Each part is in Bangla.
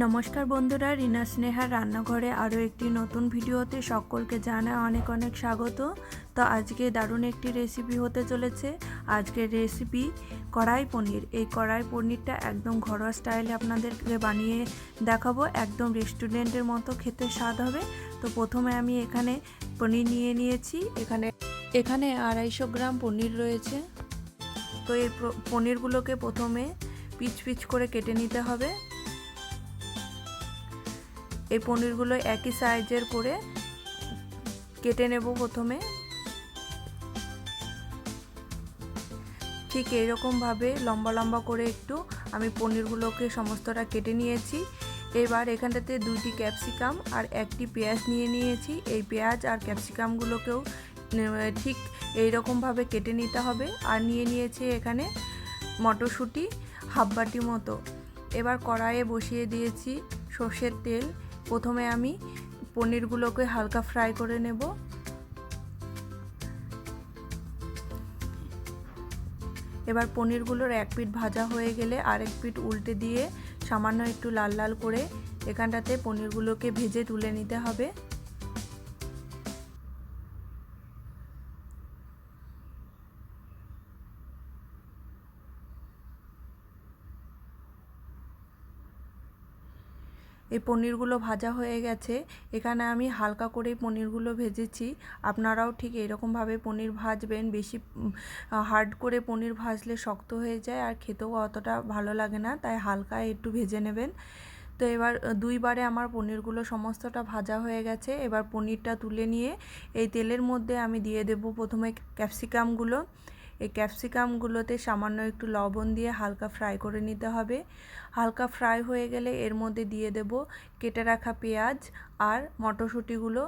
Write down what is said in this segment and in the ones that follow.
নমস্কার বন্ধুরা, রিনা স্নেহার রান্নাঘরে আরও একটি নতুন ভিডিওতে সকলকে জানায় অনেক অনেক স্বাগত। তো আজকে দারুণ একটি রেসিপি হতে চলেছে। আজকের রেসিপি কড়াই পনির। এই কড়াই পনিরটা একদম ঘরোয়া স্টাইলে আপনাদেরকে বানিয়ে দেখাবো। একদম রেস্টুরেন্টের মতো খেতে স্বাদ হবে। তো প্রথমে আমি এখানে পনির নিয়ে নিয়েছি। এখানে এখানে আড়াইশো গ্রাম পনির রয়েছে। তো এই পনিরগুলোকে প্রথমে পিচ পিচ করে কেটে নিতে হবে। এই পনিরগুলো একই সাইজের করে কেটে নেব প্রথমে। ঠিক এইরকমভাবে লম্বা লম্বা করে একটু আমি পনিরগুলোকে সমস্তটা কেটে নিয়েছি। এবার এখানটাতে দুইটি ক্যাপসিকাম আর একটি পেঁয়াজ নিয়ে নিয়েছি। এই পেঁয়াজ আর ক্যাপসিকামগুলোকেও ঠিক এই রকমভাবে কেটে নিতে হবে। আর নিয়ে নিয়েছি এখানে মটরশুঁটি হাফ বাটি মতো। এবার কড়াইয়ে বসিয়ে দিয়েছি সর্ষের তেল। প্রথমে আমি পনিরগুলোকে হালকা ফ্রাই করে নেব। এবার পনিরগুলোর এক পিঠ ভাজা হয়ে গেলে আরেক পিঠ উল্টে দিয়ে সামান্য একটু লাল লাল করে এখানটাতে পনিরগুলোকে ভেজে তুলে নিতে হবে। এই পনিরগুলো ভাজা হয়ে গেছে। এখানে আমি হালকা করে পনিরগুলো ভেজেছি। আপনারাও ঠিক এরকমভাবে পনির ভাজবেন। বেশি হার্ড করে পনির ভাজলে শক্ত হয়ে যায় আর খেতেও অতটা ভালো লাগে না, তাই হালকা একটু ভেজে নেবেন। তো এবার দুইবারে আমার পনিরগুলো সমস্তটা ভাজা হয়ে গেছে। এবার পনিরটা তুলে নিয়ে এই তেলের মধ্যে আমি দিয়ে দেব প্রথমে ক্যাপসিকামগুলো। এই ক্যাপসিকামগুলোতে সামান্য একটু লবণ দিয়ে হালকা ফ্রাই করে নিতে হবে। হালকা ফ্রাই হয়ে গেলে এর মধ্যে দিয়ে দেব কেটে রাখা পেঁয়াজ আর মটরশুঁটিগুলো।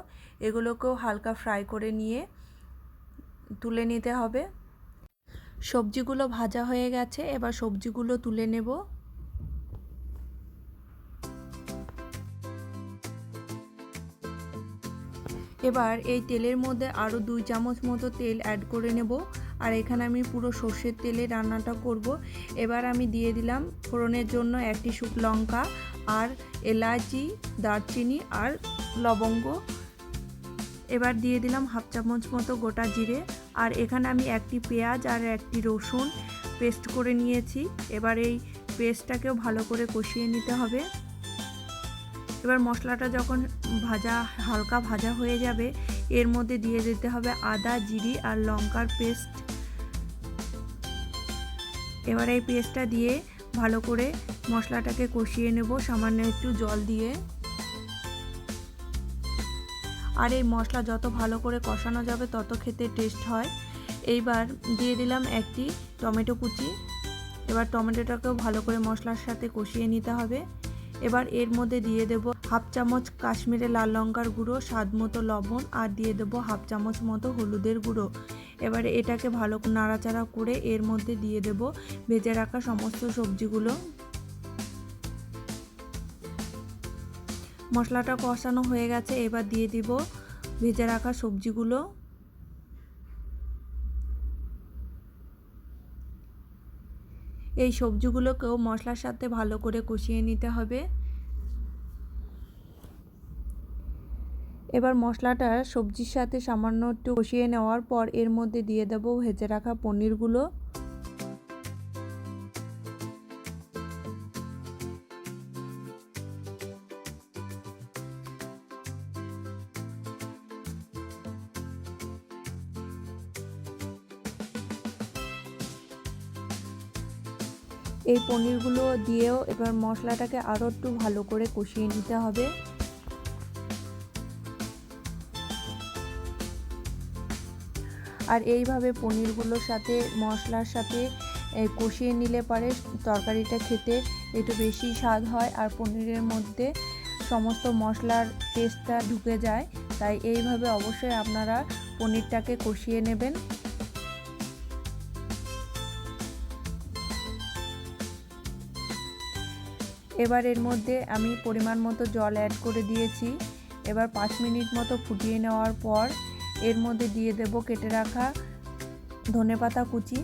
এগুলোকেও হালকা ফ্রাই করে নিয়ে তুলে নিতে হবে। সবজিগুলো ভাজা হয়ে গেছে, এবার সবজিগুলো তুলে নেব। এবার এই তেলের মধ্যে আরও দুই চামচ মতো তেল অ্যাড করে নেব। আর এখানে আমি পুরো সর্ষের তেলে রান্নাটা করব। এবার আমি দিয়ে দিলাম ফোড়নের জন্য একটি শুক লঙ্কা আর এলাচি, দারচিনি আর লবঙ্গ। এবার দিয়ে দিলাম হাফ চামচ মতো গোটা জিরে আর এখানে আমি একটি পেঁয়াজ আর একটি রসুন পেস্ট করে নিয়েছি। এবার এই পেস্টটাকেও ভালো করে কষিয়ে নিতে হবে। এবার মশলাটা যখন ভাজা, হালকা ভাজা হয়ে যাবে, এর মধ্যে দিয়ে দিতে হবে আদা, জিরি আর লঙ্কার পেস্ট। এবার এই পেস্টটা দিয়ে ভালো করে মশলাটাকে কষিয়ে নেব, সামান্য একটু জল দিয়ে। আর এই মশলা যত ভালো করে কষানো যাবে, তত খেতে টেস্ট হয়। এইবার দিয়ে দিলাম একটি টমেটো কুচি। এবার টমেটোটাকেও ভালো করে মশলার সাথে কষিয়ে নিতে হবে। এবার এর মধ্যে দিয়ে দেব হাফ চামচ কাশ্মীরে লাল লঙ্কার গুঁড়ো, স্বাদ মতো লবণ, আর দিয়ে দেবো হাফ চামচ মতো হলুদের গুঁড়ো। এবারে এটাকে ভালো নাড়াচাড়া করে এর মধ্যে দিয়ে দেব ভেজে রাখা সমস্ত সবজিগুলো। মশলাটা কষানো হয়ে গেছে, এবার দিয়ে দিব ভেজে রাখা সবজিগুলো। এই সবজিগুলোকেও মশলার সাথে ভালো করে কষিয়ে নিতে হবে। এবার মশলাটা সবজির সাথে সামান্য একটু কষিয়ে নেওয়ার পর এর মধ্যে দিয়ে দেবো ভেজে রাখা পনিরগুলো। এই পনিরগুলো দিয়েও এবার মশলাটাকে আরও একটু ভালো করে কষিয়ে নিতে হবে। আর এইভাবে পনিরগুলোর সাথে, মশলার সাথে কষিয়ে নিলে পারে তরকারিটা খেতে একটু বেশি স্বাদ হয় আর পনিরের মধ্যে সমস্ত মশলার টেস্টটা ঢুকে যায়। তাই এইভাবে অবশ্যই আপনারা পনিরটাকে কষিয়ে নেবেন। এবার এর মধ্যে আমি পরিমাণ মতো জল অ্যাড করে দিয়েছি। এবার পাঁচ মিনিট মতো ফুটিয়ে নেওয়ার পর এর মধ্যে দিয়ে দেব কেটে রাখা ধনেপাতা কুচি।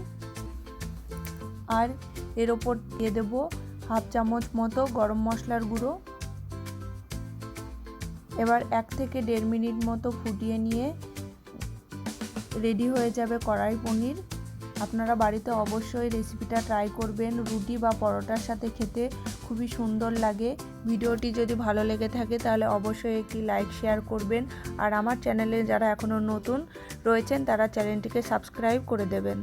আর এর ওপর দিয়ে দেব হাফ চামচ মতো গরম মশলার গুঁড়ো। এবার এক থেকে দেড় মিনিট মতো ফুটিয়ে নিয়ে রেডি হয়ে যাবে কড়াই পনির। আপনারা বাড়িতে অবশ্যই রেসিপিটা ট্রাই করবেন, রুটি বা পরোটার সাথে খেতে খুবই সুন্দর লাগে। ভিডিওটি যদি ভালো লেগে থাকে তাহলে অবশ্যই একটি লাইক শেয়ার করবেন। আর আমার চ্যানেলে যারা এখনও নতুন রয়েছেন তারা চ্যানেলটিকে সাবস্ক্রাইব করে দেবেন।